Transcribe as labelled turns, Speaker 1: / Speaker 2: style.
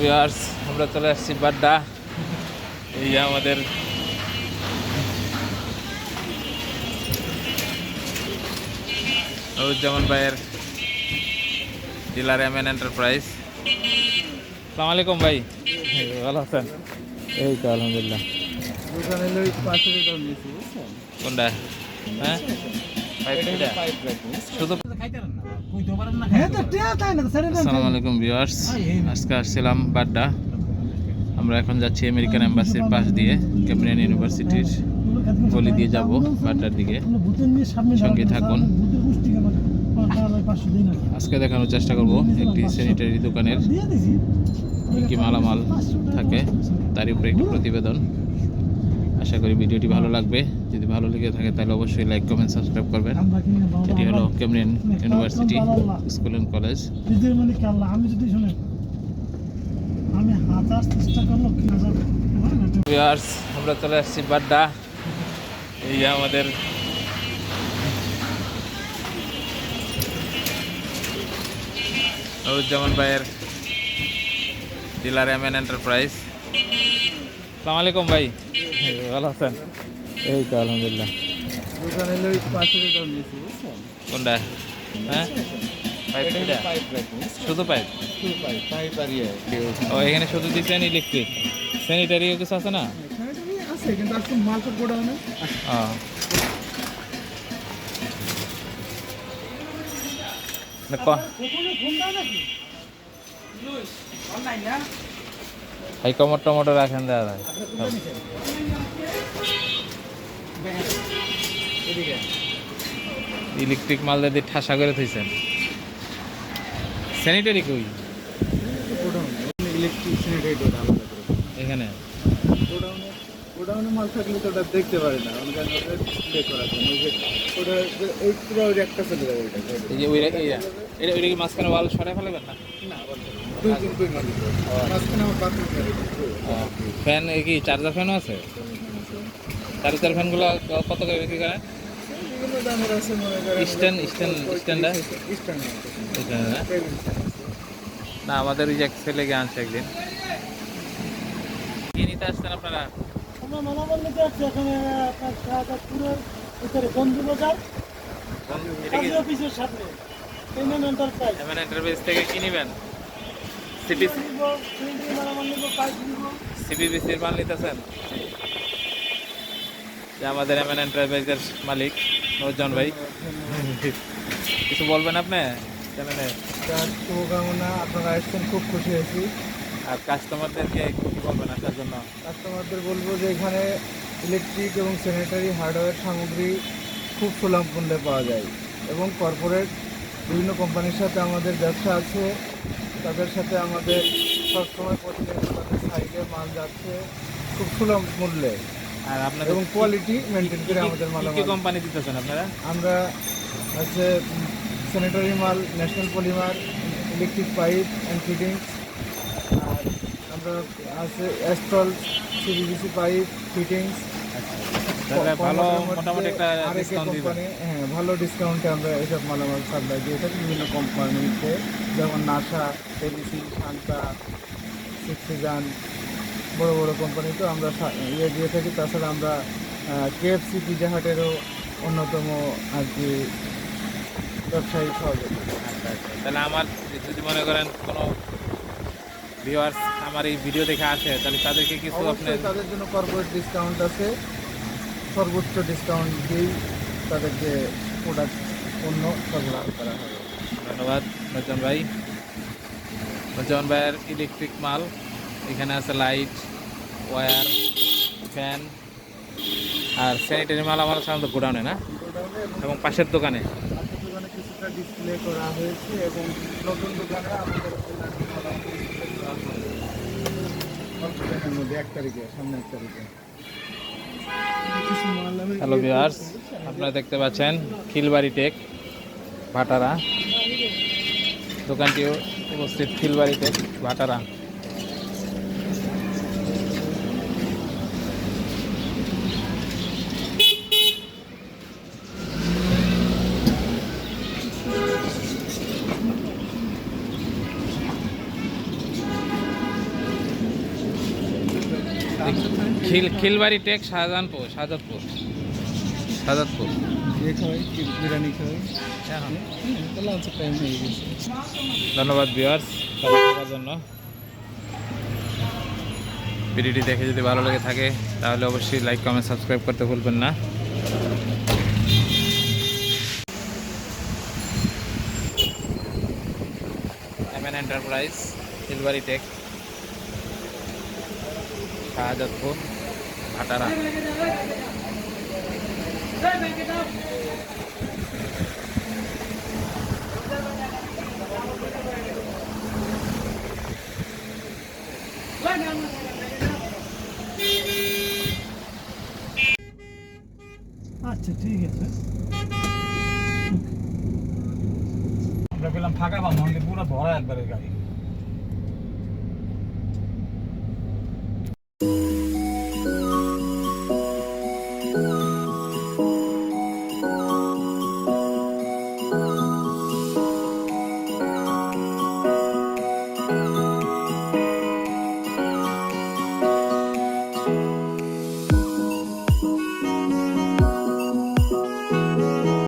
Speaker 1: Viewers আমরা চলে আসছি বাড্ডা। এই যে আমাদের নুরুজ্জামান ভাইয়ের ডিলার এম এন এন্টারপ্রাইজ সালাম আলাইকুম ভাই। ভালো আছেন? এই তো আলহামদুলিল্লাহ। কোনটা? হ্যাঁ?
Speaker 2: হ্যাঁ
Speaker 1: আসসালামু আলাইকুম ভিউয়ার্স আজকে আসছিলাম বাড্ডা। আমরা এখন যাচ্ছি আমেরিকান এম্বাসির পাশ দিয়ে ক্যাপ্রিয়ান ইউনিভার্সিটির গলি দিয়ে যাব বাড্ডার দিকে। সঙ্গে থাকুন। আজকে দেখানোর চেষ্টা করব একটি স্যানিটারি দোকানের কি কি মালামাল থাকে তার উপরে একটি প্রতিবেদন। আশা করি ভিডিওটি ভালো লাগবে। যদি ভালো লেগে থাকে তাহলে অবশ্যই লাইক কমেন্ট সাবস্ক্রাইব করবেন। এটি হলো Cambrian university school and college.
Speaker 2: মানে কি আমি যদি শুনে আমি হাজার চেষ্টা করল কি হাজার
Speaker 1: ভিউয়ার্স আমরা চলে আসছি বাড্ডা। এই আমাদের নুরুজ্জামান ভাইয়ের ডিলার এম এন এন্টারপ্রাইজ সালাম আলাইকুম ভাই। ভালো আছেন? এই তো আলহামদুলিল্লাহ। কোনটা? হ্যাঁ? শুধু পাইপ?
Speaker 2: ইয়ে।
Speaker 1: ও এখানে শুধু দিচ্ছেন ইলেকট্রিক স্যানিটারি কিছু আছে না?
Speaker 2: আছে কিন্তু আজকে মাল তো গোডাউনে
Speaker 1: ও না, ক- এই কমর টমটো রাখেন দাদা। ইলেকট্রিক মাল দিয়ে ঠাসা করে থইছেন। স্যানিটারি কই?
Speaker 2: ইলেকট্রিক স্যানিটারি
Speaker 1: এখানে।
Speaker 2: গোডাউনে মাল থাকলে তো ওটা দেখতে পারে না। অনেক ওটা ডিসপ্লে করা ওটা এই পুরো একটা চলে যাবে ওইটা।
Speaker 1: এই যে ওই এটা ওইটা কি মাঝখানে ওয়াল সরাই ফেলাবেন না?
Speaker 2: না
Speaker 1: ফ্যান কি চার্জার ফ্যানও আছে? চার্জার ফ্যানগুলো কত করে বিক্রি করেন স্ট্যান্ড স্ট্যান্ড না আমাদের ওই যে এক ছেলে গিয়ে আনছে একদিন। কি নিতে আসছেন আপনারা?
Speaker 2: আমরা মালামাল নিতে যাচ্ছি এখানে আপনার শাহজাদপুরের ভিতরে বন্ধু বাজার অফিসের সামনে এন্টারপ্রাইজ
Speaker 1: এমএন এন্টারপ্রাইজ থেকে কি নেবেন? সিপি
Speaker 2: নিব প্রিন্টিং মালামাল নিব পাইপ
Speaker 1: সিপিবিসির মাল নিতেছেন? যে আমাদের এমএন এন্টারপ্রাইজের মালিক নৌজন ভাই। কিছু বলবেন আপনি? চ্যানেলে
Speaker 2: শুভকামনা আপনারা আসছেন খুব খুশি হয়েছি।
Speaker 1: আর কাস্টমারদেরকে কি বলবেন আসার জন্য?
Speaker 2: কাস্টমারদের বলব যে এখানে ইলেকট্রিক এবং স্যানিটারি হার্ডওয়্যার সামগ্রী খুব সুলভ মূল্যে পাওয়া যায়। এবং কর্পোরেট বিভিন্ন কোম্পানির সাথে আমাদের ব্যবসা আছে। তাদের সাথে আমাদের সবসময় প্রতিনিয়ত তাদের সাইডে মাল যাচ্ছে খুব সুলভ মূল্যে।
Speaker 1: আর আপনাদের
Speaker 2: এবং কোয়ালিটি মেনটেন করে আমাদের মাল
Speaker 1: কোম্পানি দিতেছেন আপনারা?
Speaker 2: আমরা হচ্ছে স্যানিটারি মাল national polymer electric pipe and fittings আর আমরা আছে অ্যাস্ট্রল সিবিবিসি পাইপ ফিটিংস
Speaker 1: ভালো মোটামুটি একটা ডিসকাউন্ট দিবেন
Speaker 2: হ্যাঁ ভালো ডিসকাউন্টে আমরা এইসব মালামাল সাপ্লাই দিয়ে থাকি বিভিন্ন কোম্পানিতে যেমন নাসা এলিসি শান্তা সিক্সিজান বড় বড় কোম্পানি তো আমরা ইয়ে দিয়ে থাকি। তাছাড়া আমরা কেএফসি পিজা হাটেরও অন্যতম আর কি ব্যবসায়ী সহযোগী।
Speaker 1: আচ্ছা, আচ্ছা। তাহলে আমার যদি মনে করেন কোনো ভিউয়ার্স আমার এই ভিডিও দেখে আসে তাহলে তাদেরকে কিছু
Speaker 2: তাদের জন্য কর্পোরেট ডিসকাউন্ট আছে। সর্বোচ্চ ডিসকাউন্ট দিয়েই তাদেরকে প্রোডাক্ট পণ্য সরবরাহ করা হবে।
Speaker 1: ধন্যবাদ নজন ভাই। নজন ভাইয়ের ইলেকট্রিক মাল এখানে আছে লাইট ওয়্যার ফ্যান আর স্যানিটারি মাল আমার সাধারণত গোডাউনে না?
Speaker 2: এবং
Speaker 1: পাশের দোকানে?
Speaker 2: দোকানে কিছুটা ডিসপ্লে করা হয়েছে এবং নতুন দোকানে আমাদের ডিসপ্লে করা হবে। অল্প দিনের মধ্যে এক তারিখে সামনে এক তারিখে।
Speaker 1: হ্যালো ভিউয়ার্স আপনারা দেখতে পাচ্ছেন খিলবাড়ি টেক ভাটারা। দোকানটিও উপস্থিত খিলবাড়ি টেক ভাটারা। খিল খিলবাড়ি টেক শাহজাহানপুর শাহজাদপুর। শাহজাদপুর।
Speaker 2: হ্যাঁ হয়ে।
Speaker 1: ধন্যবাদ থাকার জন্য। ভিডিওটি দেখে যদি ভালো লেগে থাকে তাহলে অবশ্যই লাইক কমেন্ট সাবস্ক্রাইব করতে ভুলবেন না। এম এন এন্টারপ্রাইজ সিলভারি টেক। শাহজাদপুর ভাটারা।
Speaker 2: আচ্ছা ঠিক আছে। আমরা পেলাম ফাঁকা পাবো আমাদের পুরো ভরা একবারে গাড়ি। thank you.